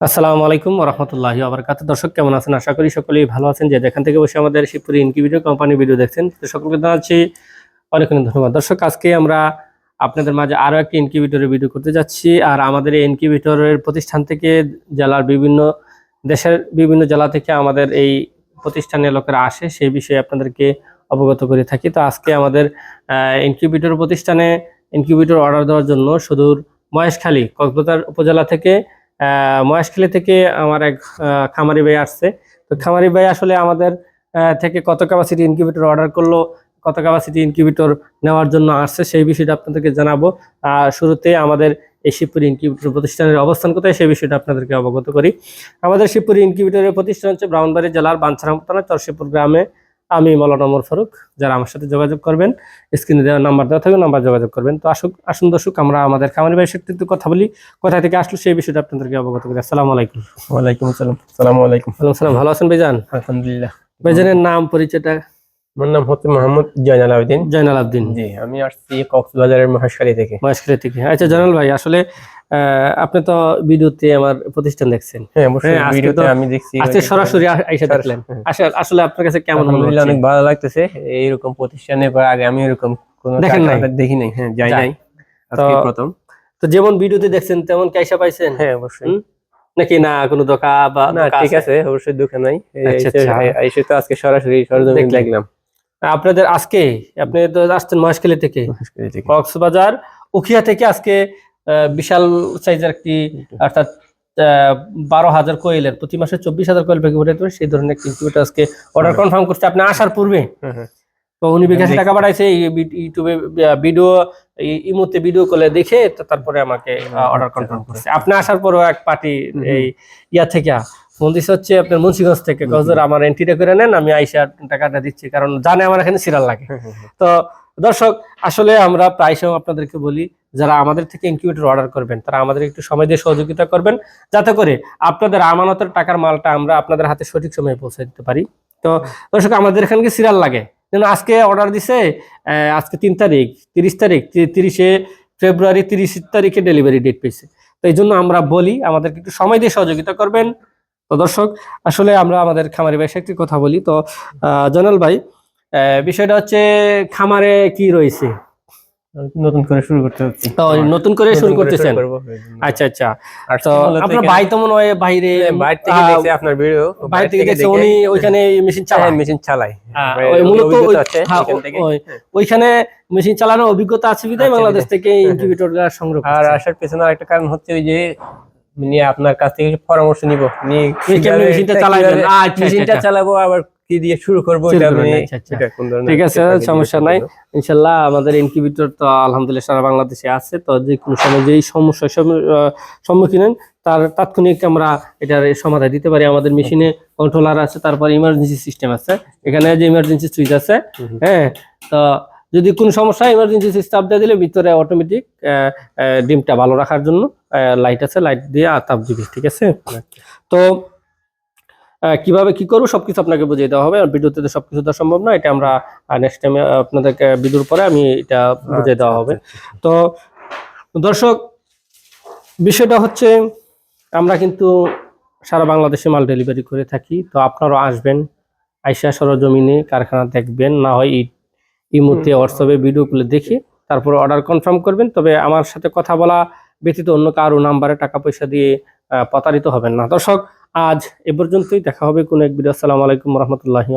আসসালামু আলাইকুম রহমতুল্লাহি আবরকাত দর্শক, কেমন আছেন? আশা করি সকলেই ভালো আছেন। যে যেখান থেকে বসে আমাদের শিবপুরি ইনকিউবেটর কোম্পানি ভিডিও দেখছেন, তো সকলকে জানাচ্ছি অনেক অনেক ধন্যবাদ। দর্শক, আজকে আমরা আপনাদের মাঝে আরও একটি ইনকিউবেটরের ভিডিও করতে যাচ্ছি। আর আমাদের এই ইনকিউবেটরের প্রতিষ্ঠান থেকে জেলার বিভিন্ন দেশের বিভিন্ন জেলা থেকে আমাদের এই প্রতিষ্ঠানের লোকেরা আসে, সেই বিষয়ে আপনাদেরকে অবগত করে থাকি। তো আজকে আমাদের ইনকিউবেটর প্রতিষ্ঠানে ইনকিউবেটর অর্ডার দেওয়ার জন্য সুদূর মহেশখালী, কক্সবাজার উপজেলা থেকে মহেশখালী থেকে আমার এক খামারি ভাই আসছে। তো খামারি ভাই আসলে আমাদের থেকে কত ক্যাপাসিটি ইনকিউবেটর অর্ডার করল, কত ক্যাপাসিটি ইনকিউবেটর নেওয়ার জন্য আসছে সেই বিষয়টা আপনাদেরকে জানাব। শুরুতে আমাদের এই শিবপুর ইনকিউবেটর প্রতিষ্ঠানের অবস্থান কোথায় সেই বিষয়টা আপনাদেরকে অবগত করি। আমাদের শিবপুরি ইনকিউবেটরের প্রতিষ্ঠান হচ্ছে ব্রাহ্মণবাড়ি জেলার বাঞ্ছারাম থানা চরশিপুর গ্রামে। আমি মৌলানা ওমর ফারুক যারা আমার সাথে যোগাযোগ করবেন স্ক্রিনে দেওয়া নাম্বার দেওয়া থাকবে নাম্বার যোগাযোগ করবেন। তো আসুক আসুন দর্শক আমরা আমাদের খামারি ভাইয়ের সাথে একটু কথা বলি কোথা থেকে আসলো সেই বিষয়টা আপনাদেরকে অবগত করি। আসসালামু আলাইকুম। ওয়ালাইকুম আসসালাম। সালামু আলাইকুম। সালাম ভালো আছেন ভাইজান? আলহামদুলিল্লাহ। ভাইজানের নাম পরিচয়টা? আমার নাম হচ্ছে মোহাম্মদ জয়নাল আবেদিন। জয়নাল আবদিন। জি আমি আসছি কক্সবাজারের মহেশখালী থেকে। মহেশখালী থেকে। আচ্ছা জয়নাল ভাই আসলে আপনি তো ভিডিওতে আমার প্রতিষ্ঠান দেখছেন। হ্যাঁ হ্যাঁ, আজকে আমি দেখছি সরাসরি আইসা দেখলেন। হ্যাঁ। আসলে আপনার কাছে কেমন আলহামদুলিল্লাহ অনেক ভালো লাগতেছে এইরকম প্রতিষ্ঠানে আগে আমি এরকম দেখেন নাই? দেখি নাই হ্যাঁ যাই। নাই আজকে প্রথম। তো যেমন ভিডিওতে দেখছেন তেমন কি আইসা পাইছেন? হ্যাঁ অবশ্যই। নাকি না কোনো দোকা বা না ঠিক আছে? অবশ্যই দুঃখ নাই। এই আচ্ছা, আচ্ছা। তো আজকে সরাসরি সরজমিন দেখলাম। আপনাদের আজকে আপনি তো আসছেন মহেশখালী থেকে। কক্সবাজার উখিয়া থেকে আজকে বিশাল সাইজের একটি অর্থাৎ বারো হাজার কোয়েলের প্রতি মাসে চব্বিশ হাজার কোয়েল প্যাকেট উঠাতে সেই ধরনের একটি ইনকিউবেটর আজকে অর্ডার। কনফার্ম করছে আপনি আসার পূর্বে হ্যাঁ, হ্যাঁ। তো উনি বিকাশে টাকা পাঠাইছে ইউটিউবে ভিডিও ইমোতে ভিডিও কলে দেখে তারপরে আমাকে অর্ডার কনফার্ম। করছে আপনি আসার পরও এক পার্টি এই ইয়া থেকে দিচ্ছে হচ্ছে আপনার মুন্সিগঞ্জ থেকে গজর আমার এন্ট্রিটা করে নেন আমি আইসা টাকাটা দিচ্ছি কারণ জানে আমার এখানে সিরিয়াল লাগে হ্যাঁ। তো দর্শক আসলে আমরা প্রায় সময় আপনাদেরকে বলি যারা আমাদের থেকে ইনকিউবেটর অর্ডার করবেন, তারা আমাদের একটু সময় দিয়ে সহযোগিতা করবেন, যাতে করে আপনাদের আমানতের টাকার মালটা আমরা আপনাদের হাতে সঠিক সময়ে পৌঁছে দিতে পারি। তো দর্শক, আমাদের এখানে কি সিরিয়াল লাগে? যেন আজকে অর্ডার দিছে আজকে তিন তারিখ, তিরিশ তারিখ তিরিশে ফেব্রুয়ারি, তিরিশ তারিখে ডেলিভারি ডেট পেয়েছে। তো এই জন্য আমরা বলি, আমাদেরকে একটু সময় দিয়ে সহযোগিতা করবেন। তো দর্শক, আসলে আমরা আমাদের খামারি ভাইয়ের একটি কথা বলি। তো জনাল ভাই বিষয়টা হচ্ছে খামারে কি রয়েছে? নতুন করে শুরু করতে হচ্ছে তো নতুন করে শুরু করতেছেন? আচ্ছা আচ্ছা। তো আপনার ভাই তো মনে হয় বাইরে বাইরে থেকে আপনার ভিডিও। বাইরে থেকে উনি ওইখানে মেশিন চালায়। মেশিন চালায়। হ্যাঁ, মূলত হ্যাঁ, এখান থেকে। ওই- ওইখানে মেশিন চালানোর অভিজ্ঞতা আছে বিধায় বাংলাদেশ থেকে সংগ্রহ আর আসার পেছনে আরেকটা কারণ হচ্ছে ওই যে নিয়ে আপনার কাছ থেকে পরামর্শ নিব। নিয়ে মেশিনটা? আচ্ছা, আচ্ছা। চালাবো আবার কি দিয়ে শুরু করব এটা আমি আচ্ছা, আচ্ছা। ঠিক আছে, সমস্যা নাই। ইনশাল্লাহ আমাদের ইনকিউবেটর তো আলহামদুলিল্লাহ সারা বাংলাদেশে আছে তো যে কোনো সময় যেই সমস্যার সম্মুখীন হন তার তাৎক্ষণিক আমরা এটার সমাধান দিতে পারি আমাদের মেশিনে কন্ট্রোলার আছে তারপর ইমার্জেন্সি সিস্টেম আছে এখানে যে ইমার্জেন্সি সুইচ আছে। হ্যাঁ তো যদি কোনো সমস্যা ইমার্জেন্সি সিস্টেম দিয়ে দিলে ভিতরে অটোমেটিক ডিমটা ভালো রাখার জন্য লাইট আছে লাইট দিয়ে আর তাপ দিবি ঠিক আছে তো কীভাবে কি করব সবকিছু আপনাকে বুঝিয়ে দেওয়া হবে। আর ভিডিওতে তো সবকিছু দেওয়া সম্ভব না এটা আমরা নেক্সট টাইমে আপনাদেরকে ভিডিওর পরে আমি এটা বুঝিয়ে দেওয়া হবে। তো দর্শক বিষয়টা হচ্ছে আমরা কিন্তু সারা বাংলাদেশে মাল ডেলিভারি করে থাকি। তো আপনারাও আসবেন আইসা সরজমিনে কারখানা দেখবেন না হয় এই এই মুহূর্তে হোয়াটসঅ্যাপে ভিডিও গুলো দেখে তারপর অর্ডার কনফার্ম করবেন। তবে আমার সাথে কথা বলা ব্যতীত অন্য কারও নাম্বারে টাকা পয়সা দিয়ে প্রতারিত হবেন না। দর্শক আজ এ পর্যন্তই। দেখা হবে কোনো এক ভিডিও আসসালামু আলাইকুম রহমতুল্লাহি